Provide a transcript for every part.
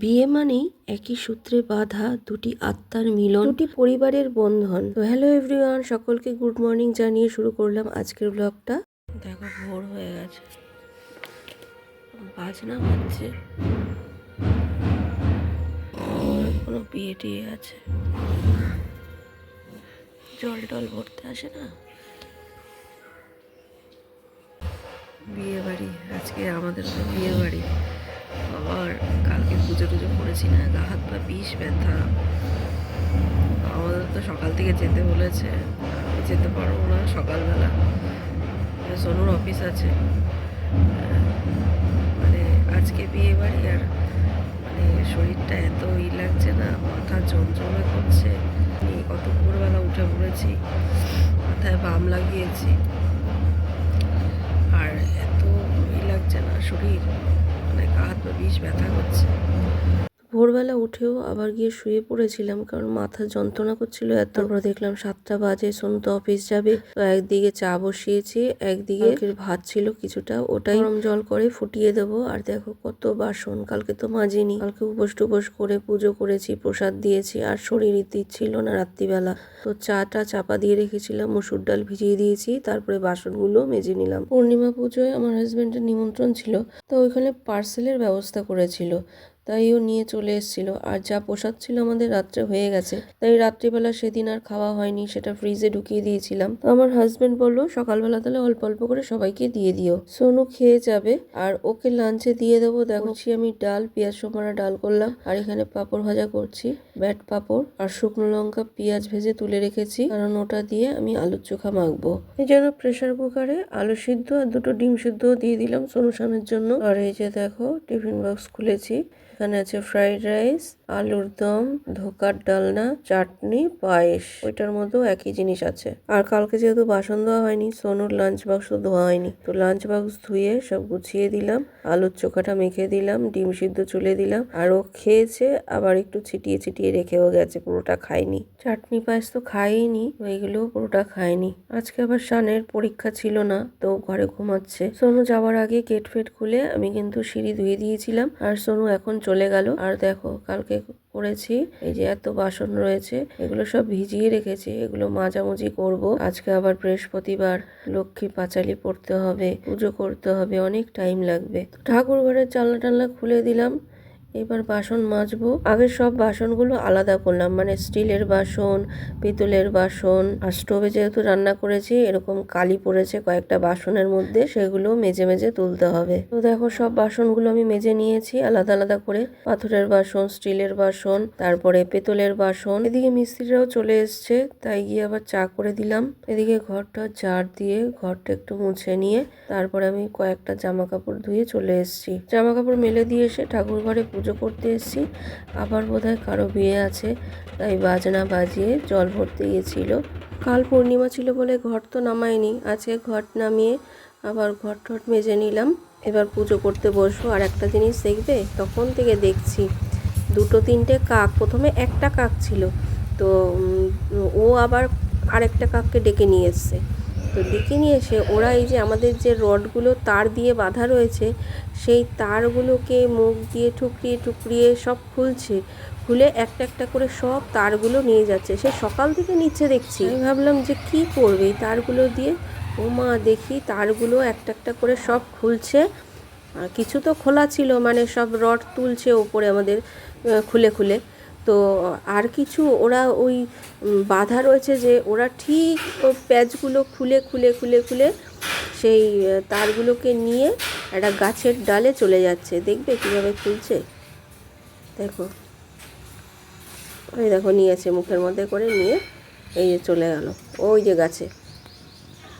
বিয়ে মানেই একই সূত্রে বাঁধা দুটি আত্মার মিলন, দুটি পরিবারের বন্ধন। তো হ্যালো এভরিওয়ান সকলকে গুড মর্নিং জানিয়ে শুরু করলাম আজকের ব্লগটা দেখো, ভোর হয়ে গেছে। বাজনা বাজছে। কোনো বিয়ে টিয়ে আছে। জল টল ভরতে আসে না? বিয়ে বাড়ি, আজকে আমাদের বিয়ে বাড়ি। আবার কালকে পুজো টুজো করেছি না, গা হাত পা বিষ ব্যথা। আমাদের তো সকাল থেকে যেতে বলেছে, আমি যেতে পারব না সকালবেলা। সোনুর অফিস আছে। মানে আজকে বিয়ে বাড়ি আর মানে শরীরটা এত ই লাগছে না, মাথা যন্ত্রণা করছে আমি কত ভোরবেলা উঠে পড়েছি, মাথায় বাম লাগিয়েছি। আর এত ই লাগছে না শরীর। মানে গা হাত পা বিষ ব্যথা করছে। ভোরবেলা উঠেও আবার গিয়ে শুয়ে পড়েছিলাম কারণ মাথা যন্ত্রণা করছিল এত। তারপর দেখলাম সাতটা বাজে সোনু তো অফিস যাবে তো একদিকে চা বসিয়েছি একদিকে ভাত ছিল কিছুটা ওটাই গরম জল করে ফুটিয়ে দেবো। আর দেখো কত বাসন কালকে তো মাজিনি। কালকে উপোস টুপোস করে পুজো করেছি প্রসাদ দিয়েছি আর শরীর ছিল না রাত্রিবেলা। তো চাটা চাপা দিয়ে রেখেছিলাম মুসুর ডাল ভিজিয়ে দিয়েছি তারপরে বাসনগুলো মেজে নিলাম। পূর্ণিমা পুজোয় আমার হাজবেন্ডের নিমন্ত্রণ ছিল তো ওইখানে পার্সেলের ব্যবস্থা করেছিল। তাই ও নিয়ে চলে এসেছিল। আর যা প্রসাদ ছিল আমাদের রাত্রে হয়ে গেছে। তাই রাত্রিবেলা সেদিন আর খাওয়া হয়নি, সেটা ফ্রিজে ঢুকিয়ে দিয়েছিলাম। তো আমার হাজবেন্ড বলল, সকালবেলা তাহলে অল্প অল্প করে সবাইকে দিয়ে দিও। সোনু খেয়ে যাবে, আর ওকে লাঞ্চে দিয়ে দেবো। দেখছি আমি ডাল, পেঁয়াজ সোমারা ডাল করলাম, আর এখানে পাঁপড় ভাজা করছি, ব্যাট পাঁপড়, আর শুকনো লঙ্কা, পেঁয়াজ ভেজে তুলে রেখেছি, কারণ ওটা দিয়ে আমি আলুর চোখা মাখবো। এই জন্য প্রেসার কুকারে আলু সিদ্ধ আর দুটো ডিম সিদ্ধ দিয়ে দিলাম সোনুশানের জন্য। আর এই যে দেখো টিফিন বক্স খুলেছি। এখানে আছে ফ্রাইড রাইস, আলুর দম, ধোকার ডালনা, চাটনি, পায়েস। ওইটার মধ্যেও একই জিনিস আছে। আর কালকে যেহেতু বাসন ধোয়া হয়নি, সোনুর লাঞ্চ বাক্স ধোয়া হয়নি। তো লাঞ্চ বাক্স ধুয়ে সব গুছিয়ে দিলাম, আলুর চোখাটা মেখে দিলাম, ডিম সিদ্ধ চুলে দিলাম, আর ও খেয়েছে, আবার একটু ছিটিয়ে ছিটিয়ে রেখেও গেছে, পুরোটা খায়নি। চাটনি, পায়েস তো খাইনি ওইগুলো পুরোটা খায়নি। আজকে আবার শানের পরীক্ষা ছিল না, তো ঘরে ঘুমাচ্ছে। সোনু যাওয়ার আগে গেট ফেট খুলে আমি কিন্তু সিঁড়ি ধুয়ে দিয়েছিলাম, আর সোনু এখন চলে গেল। আর দেখো, কালকে করেছি এই যে এত বাসন রয়েছে, এগুলো সব ভিজিয়ে রেখেছি, এগুলো মাঝামাঝি করব। আজকে আবার বৃহস্পতিবার, লক্ষ্মী পাঁচালি পড়তে হবে, পুজো করতে হবে, অনেক টাইম লাগবে। ঠাকুর ঘরের জানলা টানলা খুলে দিলাম এবার বাসন মাজবো। আগে সব বাসনগুলো আলাদা করলাম মানে স্টিলের বাসন, পিতলের বাসন, আর স্টোভে যেহেতু রান্না করেছি, এরকম কালি পড়েছে কয়েকটা বাসনের মধ্যে, সেগুলো মেজে মেজে তুলতে হবে। তো দেখো, সব বাসনগুলো আমি মেজে নিয়েছি আলাদা আলাদা করে। পাথরের বাসন, স্টিলের বাসন, তারপরে পেতলের বাসন। এদিকে মিস্ত্রিরাও চলে এসছে, তাই গিয়ে আবার চা করে দিলাম। এদিকে ঘরটা ঝাড় দিয়ে ঘরটা একটু মুছে নিয়ে, তারপরে আমি কয়েকটা জামা কাপড় ধুয়ে চলে এসেছি। জামা কাপড় মেলে দিয়ে এসে ঠাকুর ঘরে পুজো করতে এসেছি। আবার বোধহয় কারও বিয়ে আছে, তাই বাজনা বাজিয়ে জল ভরতে গিয়েছিল। কাল পূর্ণিমা ছিল বলে ঘর তো নামাইনি আজকে ঘট নামিয়ে আবার ঘট ঠট মেজে নিলাম। এবার পুজো করতে বসবো, আর একটা জিনিস দেখবে? তখন থেকে দেখছি, দুটো তিনটে কাক, প্রথমে একটা কাক ছিল। তো ও আবার আরেকটা কাককে ডেকে নিয়ে এসছে। তো ডেকে নিয়ে এসে ওরা এই যে আমাদের যে রডগুলো, তার দিয়ে বাঁধা রয়েছে সেই তারগুলোকে মুখ দিয়ে ঠুকরিয়ে টুকরিয়ে সব খুলছে। খুলে একটা একটা করে সব তারগুলো নিয়ে যাচ্ছে। সে সকাল থেকে নিচ্ছে দেখছি। আমি ভাবলাম যে কি করবে এই তারগুলো দিয়ে? ও মা, দেখি তারগুলো একটা একটা করে সব খুলছে। কিছু তো খোলা ছিল মানে সব রড তুলছে ওপরে আমাদের খুলে খুলে। তো আর কিছু ওরা ওই বাঁধা রয়েছে যে ওরা ঠিক প্যাচগুলো খুলে খুলে খুলে খুলে সেই তারগুলোকে নিয়ে একটা গাছের ডালে চলে যাচ্ছে। দেখবে কীভাবে খুলছে? দেখো। ওই দেখো নিয়েছে মুখের মধ্যে করে নিয়ে এই যে চলে গেল। ওই যে গাছে।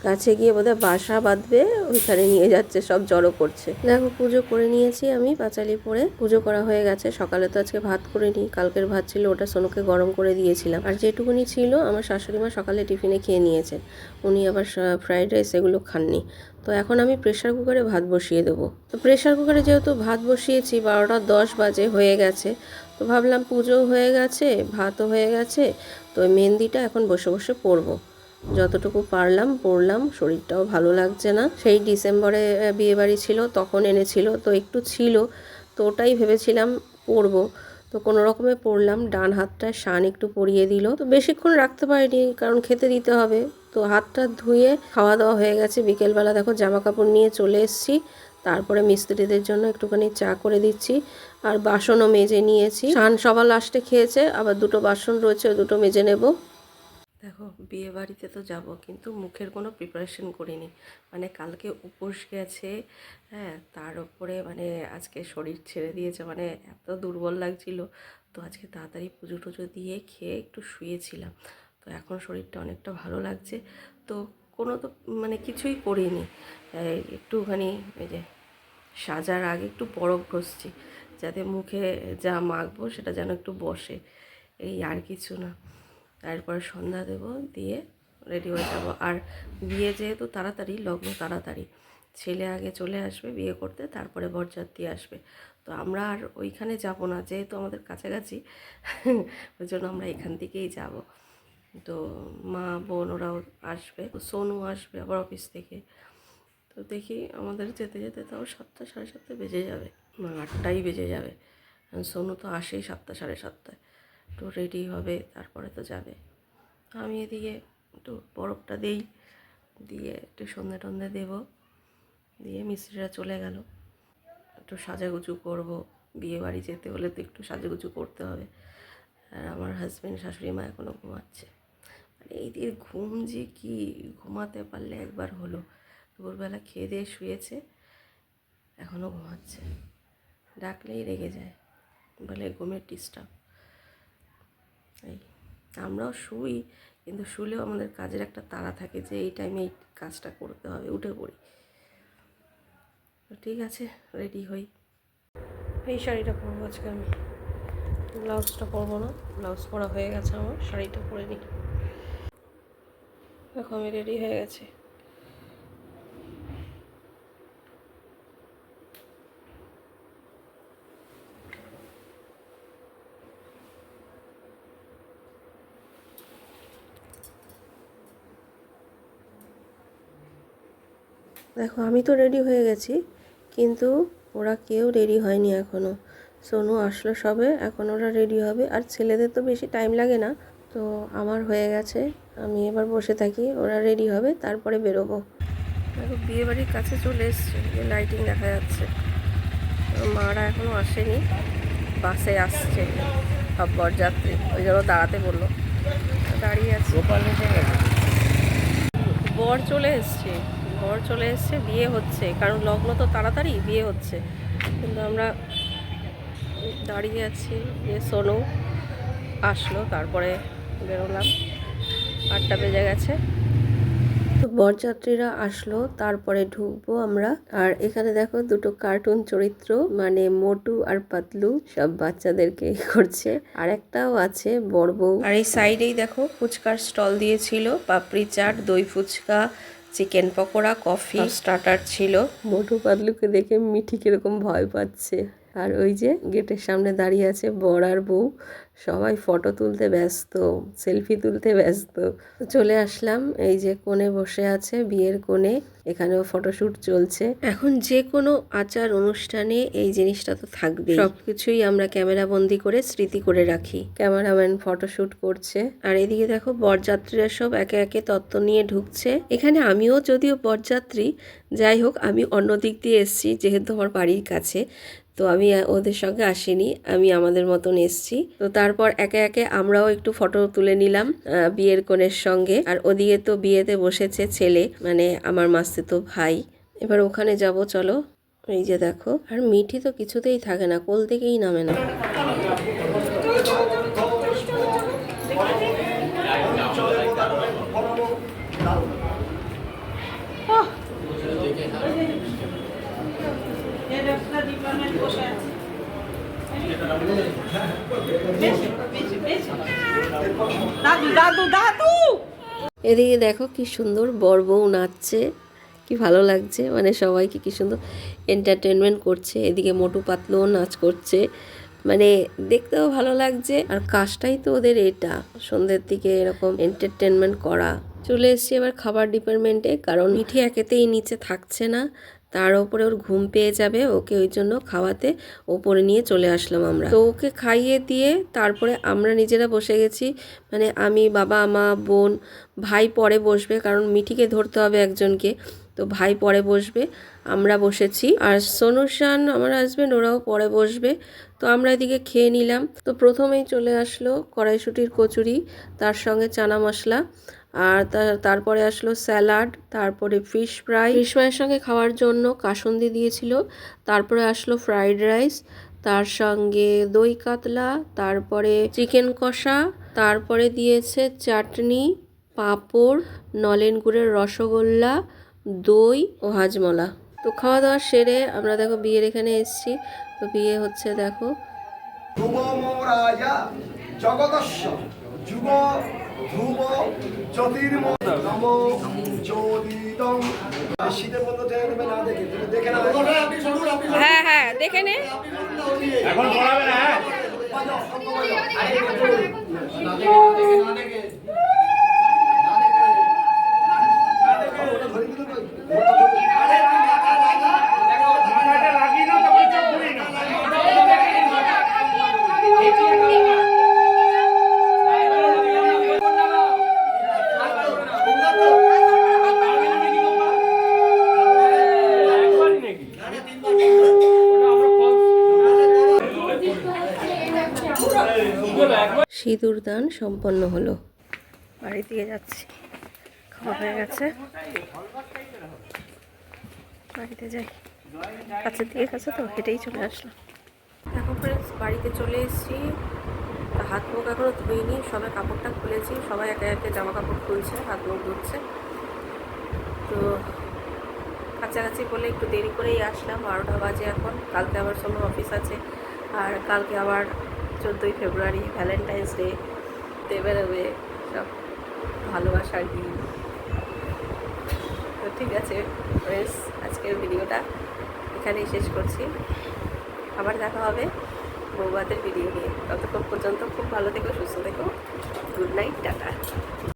গাছে গিয়ে বোধহয় বাসা বাঁধবে, ওইখানে নিয়ে যাচ্ছে, সব জড়ো করছে। দেখো, পুজো করে নিয়েছি আমি, পাঁচালি পরে। পুজো করা হয়ে গেছে, সকালে তো আজকে ভাত করে নিই, কালকের ভাত ছিল, ওটা সোনুকে গরম করে দিয়েছিলাম। আর যেটুকুনি ছিল, আমার শাশুড়ি মা সকালে টিফিনে খেয়ে নিয়েছেন উনি আবার ফ্রাইড রাইস এগুলো খাননি। তো এখন আমি প্রেশার কুকারে ভাত বসিয়ে দেবো। তো প্রেশার কুকারে যেহেতু ভাত বসিয়েছি, বারোটা দশ বাজে হয়ে গেছে। তো ভাবলাম পুজো হয়ে গেছে, ভাতও হয়ে গেছে, তো মেহেন্দিটা এখন বসে বসে পরবো যতটুকু পারলাম, পড়লাম, শরীরটাও ভালো লাগছে না। সেই ডিসেম্বরে বিয়েবাড়ি ছিল, তখন এনেছিল, তো একটু ছিল, তো ওটাই ভেবেছিলাম পরবো। তো কোনো রকমে পরলাম ডান হাতটায় শান একটু পরিয়ে দিল। তো বেশিক্ষণ রাখতে পারিনি, কারণ খেতে দিতে হবে। তো হাতটা ধুয়ে খাওয়া দাওয়া হয়ে গেছে। বিকেলবেলা দেখো জামা কাপড় নিয়ে চলে এসেছি। তারপরে মিস্ত্রিদের জন্য একটুখানি চা করে দিচ্ছি। আর বাসনও মেজে নিয়েছি। শান সবার লাস্টে খেয়েছে, আবার দুটো বাসন রয়েছে দুটো মেজে নেব। দেখো, বিয়ে বাড়িতে তো যাব, কিন্তু মুখের কোনো প্রিপারেশন করিনি। মানে কালকে উপোস গেছে হ্যাঁ তার উপরে মানে আজকে শরীর ছেড়ে দিয়েছে মানে এত দুর্বল লাগছিল। তো আজকে তাড়াতাড়ি পুজো টুজো দিয়ে খেয়ে একটু শুয়েছিলাম। তো এখন শরীরটা অনেকটা ভালো লাগছে। তো কোনো তো মানে কিছুই করিনি। একটুখানি এই যে সাজার আগে একটু বরফ ঘষছি, যাতে মুখে যা মাখবো সেটা যেন একটু বসে। এই আর কিছু না। তারপরে সন্ধ্যা দেব, দিয়ে রেডি হয়ে যাব। আর বিয়ে যেহেতু তাড়াতাড়ি, লগ্ন তাড়াতাড়ি। ছেলে আগে চলে আসবে বিয়ে করতে, তারপরে বরযাত্রী আসবে। তো আমরা আর ওইখানে যাব না, যেহেতু আমাদের কাছাকাছি, ওই জন্য আমরা এখান থেকেই যাব। তো মা, বোন ওরাও আসবে, সোনু আসবে আবার অফিস থেকে। তো দেখি আমাদের যেতে যেতে তাও সাতটা, সাড়ে সাতটা বেজে যাবে। না আটটাই বেজে যাবে। সোনু তো আসেই সাতটা, সাড়ে সাতটায়। একটু রেডি হবে, তারপরে তো যাবে। আমি এদিকে একটু বরফটা দেই, দিয়ে একটু সন্ধে টন্ধে দেবো, দিয়ে মিস্ত্রিরা চলে গেল। একটু সাজাগুজু করব, বিয়ে বাড়ি যেতে হলে তো একটু সাজাগুজু করতে হবে। আর আমার হাজব্যান্ড শাশুড়ি মা এখনও ঘুমাচ্ছে। মানে এই দিয়ে ঘুম যে কি, ঘুমাতে পারলে একবার হলো। দুপুরবেলা খেয়ে দিয়ে শুয়েছে এখনও ঘুমাচ্ছে। ডাকলেই রেগে যায়। বলে, ঘুমের ডিস্টার্ব এই, আমরাও শুই, কিন্তু শুলেও আমাদের কাজের একটা তাড়া থাকে যে এই টাইমে এই কাজটা করতে হবে, উঠে পড়ি। ঠিক আছে রেডি হই। এই শাড়িটা পরবো আজকে আমি। ব্লাউজটা পরবো না, ব্লাউজ পরা হয়ে গেছে আমার, শাড়িটা পরে নিই। দেখো আমি রেডি হয়ে গেছি। দেখো আমি তো রেডি হয়ে গেছি কিন্তু ওরা কেউ রেডি হয়নি এখনও সোনু আসলো সবে এখন ওরা রেডি হবে। আর ছেলেদের তো বেশি টাইম লাগে না তো আমার হয়ে গেছে। আমি এবার বসে থাকি ওরা রেডি হবে তারপরে বেরোবো। দেখো বিয়েবাড়ির কাছে চলে এসছে যে লাইটিং দেখা যাচ্ছে। মারা এখনও আসেনি বাসে আসছে সব বরযাত্রী। ওই জন্য দাঁড়াতে বলল। দাঁড়িয়ে আছে। বর চলে এসছে। বর চলে এসছে, বিয়ে হচ্ছে। কারণ লগ্ন তো তাড়াতাড়ি বিয়ে হচ্ছে। কিন্তু আমরা দাঁড়িয়ে আছি, যে সোনু আসলো, তারপরে বেরোলাম। আটটা বেজে গেছে। তো বরযাত্রীরা আসলো, তারপরে ঢুকবো আমরা। আর এখানে দেখো দুটো কার্টুন চরিত্র মানে মোটু আর পাতলু, সব বাচ্চাদেরকে করছে। আর একটাও আছে বড় বউ। আর এই সাইডেই দেখো ফুচকার স্টল দিয়েছিল, পাপড়ি চাট, দই phuchka chicken pakora coffee starter ছিল। মোটু পাতলুকে দেখে মিঠি কীরকম ভয় পাচ্ছে। আর ওই যে গেটের সামনে দাঁড়িয়ে আছে বর আর বউ। সবাই ফটো তুলতে ব্যস্ত সেলফি তুলতে ব্যস্ত। চলে আসলাম, এই যে কোণে বসে আছে, বিয়ের কোণে। এখানেও ফটোশ্যুট চলছে। এখন যে কোনো আচার অনুষ্ঠানে এই জিনিসটা তো থাকবে সবকিছুই আমরা ক্যামেরা বন্দি করে স্মৃতি করে রাখি। ক্যামেরাম্যান ফটোশ্যুট করছে। আর এদিকে দেখো বরযাত্রীরা সব একে একে তত্ত্ব নিয়ে ঢুকছে। এখানে আমিও যদিও বরযাত্রী, যাই হোক, আমি অন্য দিক দিয়ে এসেছি, যেহেতু আমার বাড়ির কাছে। তো আমি ওদের সঙ্গে আসিনি, আমি আমাদের মতন এসছি। তো তারপর একে একে আমরাও একটু ফটো তুলে নিলাম বিয়ের কনের সঙ্গে। আর ওদিকে তো বিয়েতে বসেছে ছেলে মানে আমার মাস্তুতো ভাই। এবার ওখানে যাব, চলো। এই যে দেখো, আর মিঠি তো কিছুতেই থাকে না, কোল থেকেই নামে না। এদিকে দেখো কি সুন্দর বর বউ নাচছে, কি ভালো লাগছে মানে সবাইকে কি সুন্দর এন্টারটেনমেন্ট করছে, এদিকে মোটু পাতলুও নাচ করছে মানে দেখতেও ভালো লাগছে, আর কাজটাই তো ওদের এটা, সন্ধ্যের দিকে এরকম এন্টারটেনমেন্ট করা। চলে এসছি এবার খাবার ডিপার্টমেন্টে কারণ মিঠি একেতেই নিচে থাকছে না তার ওপরে ওর ঘুম পেয়ে যাবে, ওকে ওই জন্য খাওয়াতে ওপরে নিয়ে চলে আসলাম আমরা। তো ওকে খাইয়ে দিয়ে তারপরে আমরা নিজেরা বসে গেছি। মানে আমি, বাবা, মা, বোন, ভাই পরে বসবে, কারণ মিঠিকে ধরতে হবে একজনকে। তো ভাই পরে বসবে, আমরা বসেছি। আর সোনুশান, আমার হাজব্যান্ড ওরাও পরে বসবে। তো আমরা এদিকে খেয়ে নিলাম। তো প্রথমেই চলে আসলো কড়াইশুটির কচুরি, তার সঙ্গে চানা মশলা। আর তারপরে আসলো স্যালাড তারপরে ফিশ ফ্রাই। ফিশ ফ্রাইয়ের সঙ্গে খাওয়ার জন্য কাসন্দি দিয়েছিল তারপরে আসলো ফ্রাইড রাইস তার সঙ্গে দই কাতলা তারপরে চিকেন কষা তারপরে দিয়েছে চাটনি পাঁপড় নলেন গুড়ের রসগোল্লা দই ও হাজমলা। তো খাওয়া দাওয়া সেরে আমরা দেখো বিয়ের এখানে এসেছি। তো বিয়ে হচ্ছে দেখো। রাজা জগদস্য যুগ ধ্রুব জ্যোতির্ম নম জ্যোতিতম শীতের মধ্যে না দেখে তুমি দেখে না হ্যাঁ হ্যাঁ দেখে নে। এখন পড়াবে না হ্যাঁ? সিঁদুর দান সম্পন্ন হলো। বাড়ি দিয়ে যাচ্ছি। খাওয়া হয়ে গেছে। বাড়িতে যাই। কাছের দিকে কাছে তো হেঁটেই চলে আসলাম। এখন ফ্রেন্ডস বাড়িতে চলে এসেছি। হাত মুখ এখনও ধুইনি সবাই কাপড়টা খুলেছি। সবাই একে একে জামা কাপড় খুলছে হাত মুখ ধুচ্ছে। তো কাছাকাছি বলে একটু দেরি করেই আসলাম বারোটা বাজে এখন। কালকে আবার সময় অফিস আছে। আর কালকে আবার চোদ্দোই ফেব্রুয়ারি ভ্যালেন্টাইন্স ডে তে বেরোবে সব ভালোবাসার দিন তো ঠিক আছে ফ্রেন্ডস আজকের ভিডিওটা এখানেই শেষ করছি। আবার দেখা হবে বৌবাদের ভিডিও নিয়ে। ততক্ষণ পর্যন্ত খুব ভালো থেকো, সুস্থ থেকো। Good night tata.